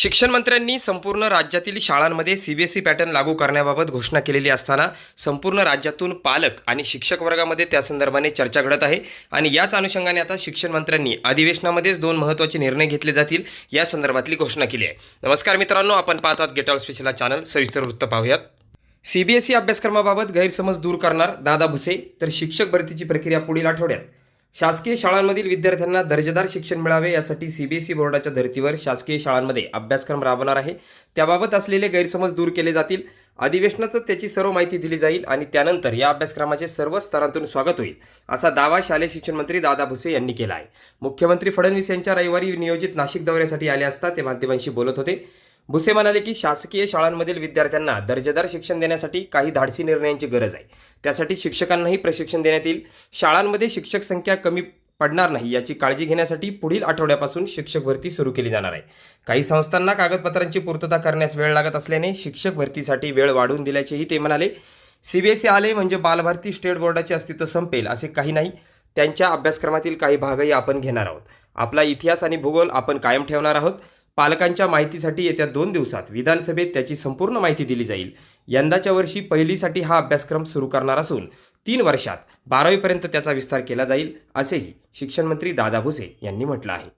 शिक्षण मंत्र्यांनी संपूर्ण राज्यातील शाळांमध्ये C B S E pattern लागू करण्याबाबत घोषणा केलेली असताना संपूर्ण राज्यातून पालक आणि शिक्षक वर्गामध्ये त्या संदर्भाने चर्चा घडत आहे. आणि याच अनुषंगाने आता शिक्षण मंत्र्यांनी अधिवेशनामध्येच दोन महत्त्वाचे निर्णय घेतले जातील या संदर्भातली घोषणा केली आहे. नमस्कार मित्रांनो आपण पाहतात गेट आउट स्पेशल चॅनल सविस्तर वृत्त पाहूयात. सीबीएसई अभ्यासक्रमाबाबत गैरसमज दूर करणार दादा भुसे तर शिक्षक भरतीची प्रक्रिया पुढील आठवड्यात. शासकीय शाळांमधील विद्यार्थ्यांना दर्जेदार शिक्षण मिळावे यासाठी सीबीएसई बोर्डाच्या धर्तीवर शासकीय शाळांमध्ये अभ्यासक्रम राबवणार आहे. त्याबाबत असलेले गैरसमज दूर केले जातील. अधिवेशनातच त्याची सर्व माहिती दिली जाईल आणि त्यानंतर या अभ्यासक्रमाचे सर्व स्तरांतून स्वागत होईल असा दावा शालेय शिक्षण मंत्री दादा भुसे यांनी केला आहे मुख्यमंत्री फडणवीस यांच्या रविवारी नियोजित नाशिक दौऱ्यासाठी आले असता ते माध्यमांशी बोलत होते. भुसे म्हणाले की शासकीय शाळांमधील विद्यार्थ्यांना दर्जेदार शिक्षण देण्यासाठी काही धाडसी निर्णयांची गरज आहे. त्यासाठी शिक्षकांनाही प्रशिक्षण देण्यात येईल. शाळांमध्ये शिक्षक संख्या कमी पडणार नाही याची काळजी घेण्यासाठी पुढील आठवड्यापासून शिक्षक भरती सुरू केली जाणार आहे. काही संस्थांना कागदपत्रांची पूर्तता करण्यास वेळ लागत असल्याने शिक्षक भरतीसाठी वेळ वाढवून दिल्याचेही ते म्हणाले. सीबीएसई आले म्हणजे बालभारती स्टेट बोर्डाचे अस्तित्व संपेल असे काही नाही. त्यांच्या अभ्यासक्रमातील काही भागही आपण घेणार आहोत. आपला इतिहास आणि भूगोल आपण कायम ठेवणार आहोत. पालकांच्या माहितीसाठी येत्या दोन दिवसात विधानसभेत त्याची संपूर्ण माहिती दिली जाईल. यंदाच्या वर्षी पहिलीसाठी हा अभ्यासक्रम सुरू करणार असून तीन वर्षात बारावीपर्यंत त्याचा विस्तार केला जाईल असेही शिक्षणमंत्री दादा भुसे यांनी म्हटलं आहे.